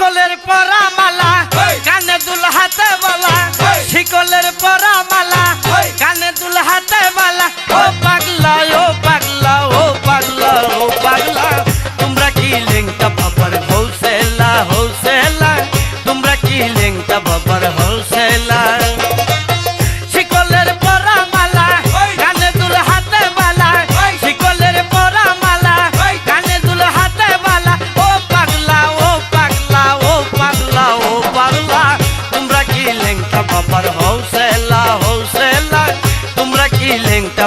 শিকলের পরা মালা কানে দুল হাতে বলা শিকলের পরা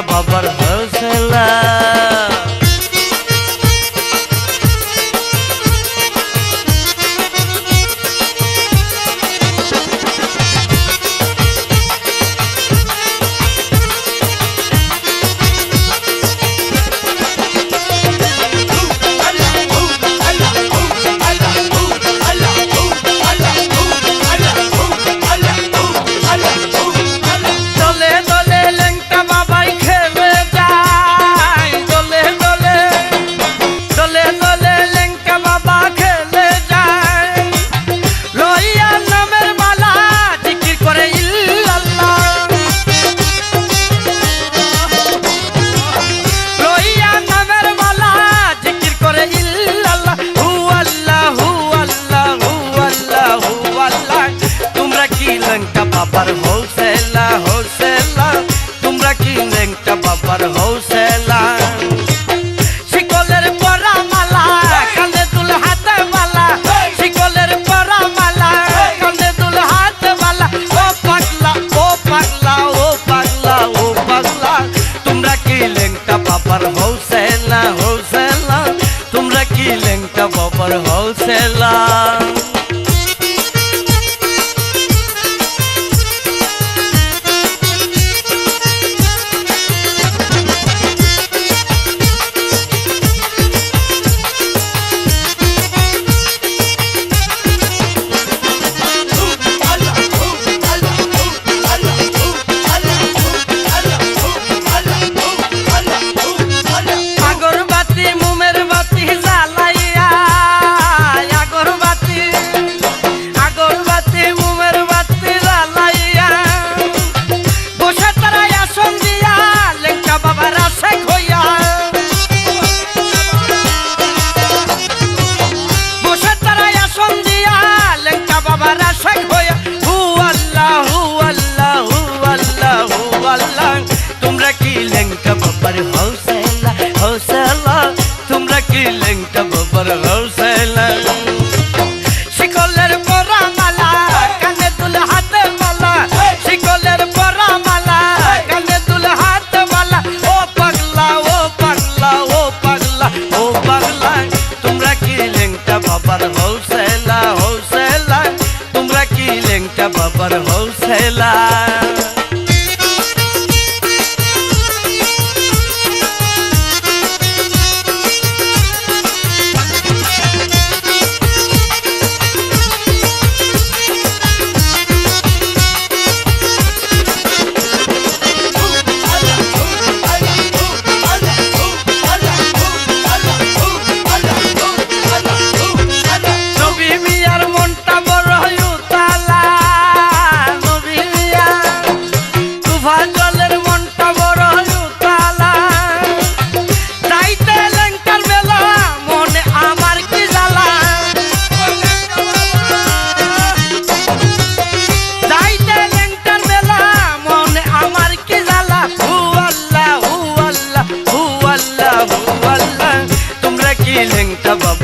বাবার কৌশলা শিকলের পরা মালা কানে দুল হাতে মালা শিকলের পরা মালা কানে দুল হাতে মালা ও পাগলা ও পাগলা ও পাগলা ও পাগলা তোমরা কি লেংটা বাবার হৌসেলা হৌসেলা তোমরা কি লেংটা বাবার হৌসেলা हौसला तुमरा की लंका बबर हौसला हौसला तुमरा की लंका बबर हौसला শিকলের পরা মালা কানে দুল হাতে মালা। শিকলের পরা মালা কানে দুল হাতে মালা। ও পাগলা ও পাগলা ও পাগলা ও পাগলা, তোমরা কি লেংটা বাবার হৌসেলা? হৌসেলা, তোমরা কি লেংটা বাবার হৌসেলা?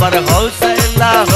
amar hausla